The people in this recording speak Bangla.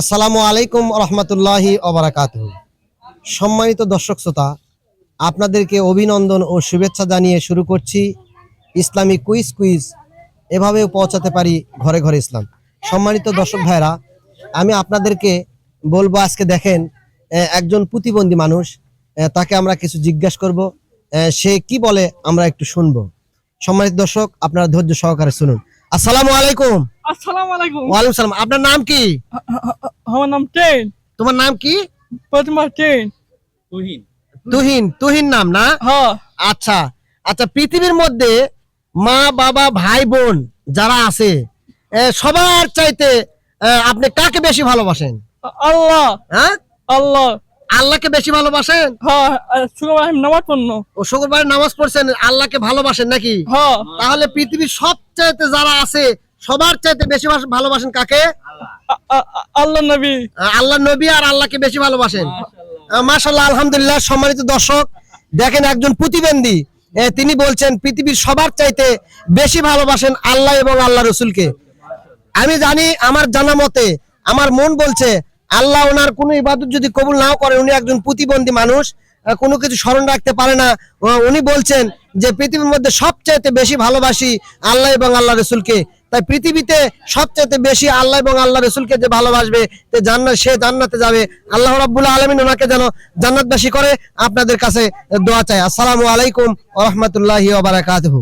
আসসালামু আলাইকুম রহমতুল্লাহি অবরাকাত সম্মানিত দর্শক শ্রোতা, আপনাদেরকে অভিনন্দন ও শুভেচ্ছা জানিয়ে শুরু করছি ইসলামী কুইজ কুইজ, এভাবেও পৌঁছাতে পারি ঘরে ঘরে ইসলাম। সম্মানিত দর্শক ভাইরা আমি আপনাদেরকে বলব আজকে দেখেন একজন প্রতিবন্ধী মানুষ তাকে আমরা কিছু জিজ্ঞাসা করব সে কি বলে আমরা একটু শুনব। সম্মানিত দর্শক, আপনারা ধৈর্য সহকারে শুনুন। আসসালামু আলাইকুম। আসসালামু আলাইকুম। ওয়ালাইকুম সালাম। আপনার নাম কি? আমার নাম টেন তোমার নাম কি? প্রতিমা টেন তুহিন। তুহিন। নাম না? হ্যাঁ। আচ্ছা। আচ্ছা পৃথিবীর মধ্যে মা বাবা ভাই বোন যারা আছে এ, সবার চাইতে আপনি কাকে বেশি ভালোবাসেন? আল্লাহ। হ্যাঁ? আল্লাহ। আল্লাহকে বেশি ভালোবাসেন? হ্যাঁ শুক্রবার নামাজ পড়ল ও শুক্রবার নামাজ পড়ছেন আল্লাহকে ভালোবাসেন নাকি? হ্যাঁ তাহলে পৃথিবীর সব চাইতে যারা আছে সবার চাইতে বেশি ভালোবাসেন কাকে? আল্লাহ নবী। আল্লাহ নবী আর আল্লাহকে বেশি ভালোবাসেন। মাশাল্লাহ আলহামদুলিল্লাহ সম্মানিত দর্শক দেখেন একজন প্রতিবন্ধী। তিনি বলছেন পৃথিবীর সবার চাইতে বেশি ভালোবাসেন আল্লাহ এবং আল্লাহ রসুলকে। আমি জানি আমার জানা মতে আমার মন বলছে আল্লাহ ওনার কোনো ইবাদত যদি কবুল নাও করে, উনি একজন প্রতিবন্ধী মানুষ কোনো কিছু স্মরণ রাখতে পারে না। উনি বলছেন যে পৃথিবীর মধ্যে সবচাইতে বেশি ভালোবাসি আল্লাহ এবং আল্লাহ রসুলকে। তাই পৃথিবীতে সবচাইতে বেশি আল্লাহ এবং আল্লাহ রসুলকে যে ভালোবাসবে, তে জান্নাত, সে জান্নাতে যাবে। আল্লাহ রাব্বুল আলামিন ওনাকে যেন জান্নাতবাসী করে, আপনাদের কাছে দোয়া চাই। আসসালামু আলাইকুম রাহমাতুল্লাহি বারাকাতুহু।